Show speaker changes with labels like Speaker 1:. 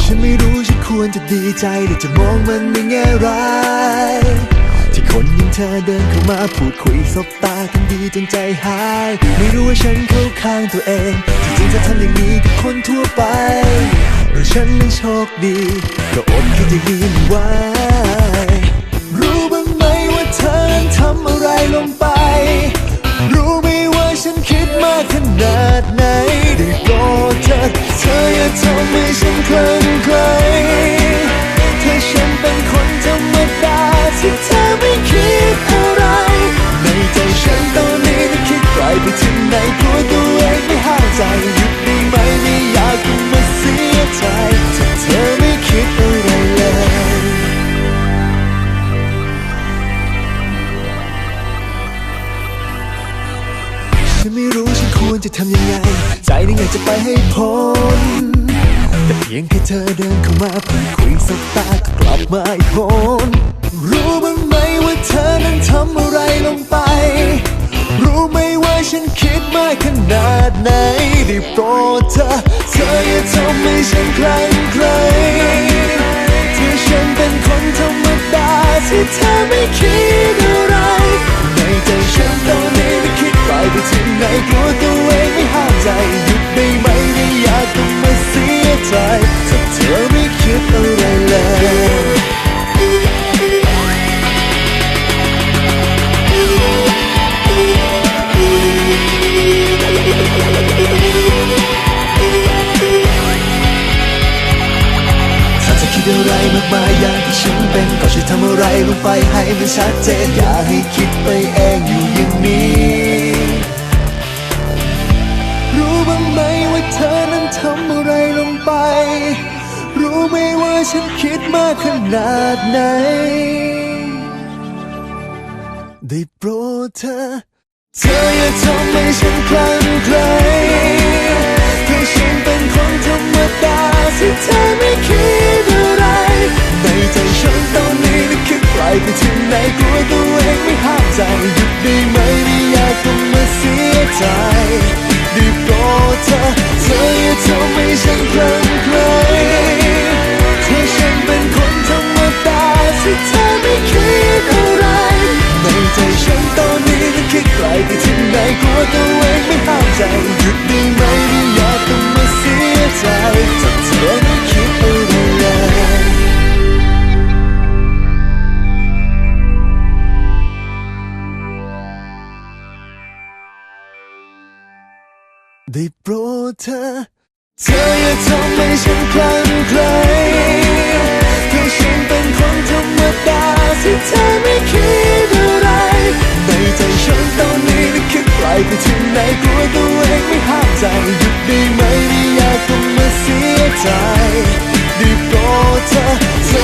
Speaker 1: ฉันไม่รู้ฉันควรจะดีใจหรือจะมองมันในแง่ร้ายที่คนอย่างเธอเดินเข้ามาพูดคุยสบตากันดีจนใจหาย ไม่รู้ว่าฉันเข้าข้างตัวเองที่จริงจะทำอย่างนี้กับคนทั่วไปหรือฉันนั้นโชคดี ก็อดคิดอย่างนี้ไม่ไหว ทำให้ฉันคลั่งไคล้ถ้าฉันเป็นคนธรรมดาที่เธอไม่คิดอะไร ในใจฉันตอนนี้ได้คิดไกลไปถึงไหนกลัวตัวเองไม่ห้ามใจหยุดได้ไหมไม่อยากต้องมาเสียใจถ้าเธอไม่คิดอะไรเลยฉันไม่รู้ฉันควรจะทำยังไง ใจนี่อยากจะไปให้พ้น แต่เพียงแค่เธอเดินเข้ามาพูดคุยสบตาก็กลับมาอีกคนรู้บ้างไหมว่าเธอนั้นทำอะไรลงไป รู้ไหมว่าฉันคิดมากขนาดไหนได้โปรดเธอ เธออย่าทำให้ฉันคลั่งไคล้ที่ฉันเป็นคนธรรมดาที่เธอไม่คิดำอะไรลงไปให้มันชัดเจนอย่าให้คิดไปเองอยู่อย่างนี้ รู้บ้างไหมว่าเธอนั้นทำอะไรลงไป รู้ไหมว่าฉันคิดมากขนาดไหน ได้โปรดเธอ เธออย่าทำให้ฉันคลั่งไคล้ ไกลไปถึงไหนกลัวตัวเองไม่ห้ามใจหยุดได้ไหมไม่อยากต้องมาเสียใจดีโปรดเธอ ได้โปรดเธอ เธออย่าทำให้ฉันคลั่งไคล้เพราฉันเป็นคนธรรมดาที่เธอไม่คิดอะไร ในใจฉันตอนนี้นึกคิดไกลไปถึงไหนกลัวตัวเองไม่ห้ามใจหยุดได้ไหมไม่อยากต้องมาเสียใจ ได้โปรดเธอ